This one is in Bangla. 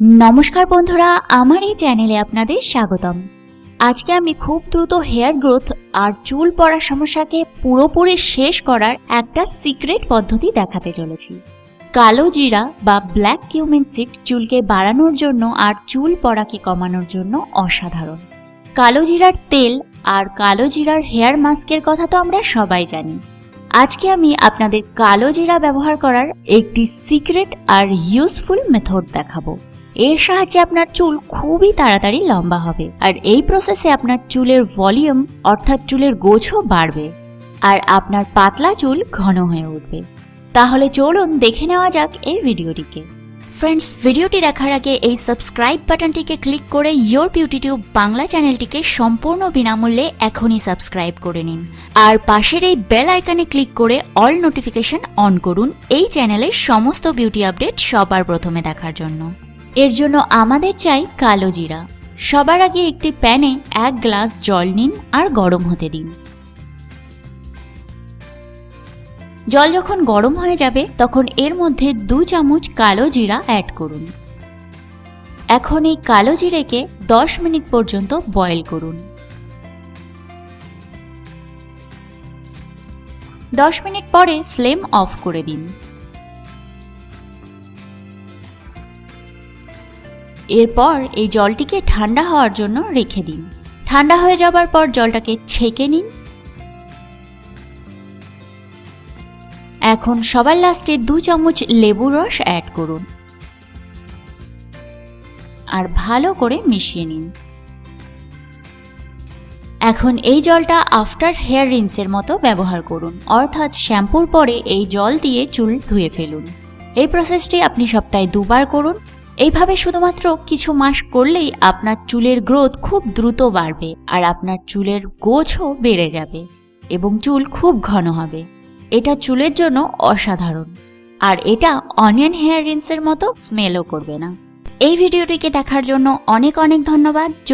নমস্কার বন্ধুরা, আমার এই চ্যানেলে আপনাদের স্বাগতম। আজকে আমি খুব দ্রুত হেয়ার গ্রোথ আর চুল পড়ার সমস্যাকে পুরোপুরি শেষ করার একটা সিক্রেট পদ্ধতি দেখাতে চলেছি। কালো জিরা বা ব্ল্যাক কিউমেন সিড চুলকে বাড়ানোর জন্য আর চুল পড়াকে কমানোর জন্য অসাধারণ। কালো জিরার তেল আর কালো জিরার হেয়ার মাস্কের কথা তো আমরা সবাই জানি। আজকে আমি আপনাদের কালো জিরা ব্যবহার করার একটি সিক্রেট আর ইউজফুল মেথড দেখাবো। এর সাহায্যে আপনার চুল খুবই তাড়াতাড়ি লম্বা হবে। আর এই প্রসেসে আপনার চুলের ভলিউম অর্থাৎ চুলের গোছও বাড়বে। আর আপনার পাতলা চুল ঘন হয়ে উঠবে। তাহলে চলুন দেখে নেওয়া যাক এই ভিডিওটিকে। ফ্রেন্ডস ভিডিওটি দেখার আগে এই সাবস্ক্রাইব বাটনটিকে ক্লিক করে ইয়োর বিউটি টিউব বাংলা চ্যানেলটিকে সম্পূর্ণ বিনামূল্যে এখনই সাবস্ক্রাইব করে নিন। আর পাশের এই বেল আইকনে ক্লিক করে অল নোটিফিকেশন অন করুন এই চ্যানেলের সমস্ত বিউটি আপডেট সবার প্রথমে দেখার জন্য। এর জন্য আমাদের চাই কালো জিরা। সবার আগে একটি প্যানে এক গ্লাস জল নিন আর গরম হতে দিন। জল যখন গরম হয়ে যাবে, তখন এর মধ্যে দু চামচ কালো জিরা অ্যাড করুন। এখন এই কালো জিরেকে দশ মিনিট পর্যন্ত বয়েল করুন। দশ মিনিট পরে ফ্লেম অফ করে দিন। এরপর এই জলটিকে ঠান্ডা হওয়ার জন্য রেখে দিন। ঠান্ডা হয়ে যাবার পর জলটাকে ছেঁকে নিন। এখন সবার লাস্টে দু চামচ লেবু রস অ্যাড করুন। আর ভালো করে মিশিয়ে নিন। এখন এই জলটা আফটার হেয়ার রিন্সের মতো ব্যবহার করুন। অর্থাৎ শ্যাম্পুর পরে এই জল দিয়ে চুল ধুয়ে ফেলুন। এই প্রসেসটি আপনি সপ্তাহে দুবার করুন। এইভাবে শুধুমাত্র কিছু মাস করলেই আপনার চুলের গ্রোথ খুব দ্রুত বাড়বে আর আপনার চুলের গোছও বেড়ে যাবে এবং চুল খুব ঘন হবে। এটা চুলের জন্য অসাধারণ। আর এটা অনিয়ন হেয়ার রিন্সের মতো স্মেলও করবে না। এই ভিডিওটিকে দেখার জন্য অনেক অনেক ধন্যবাদ।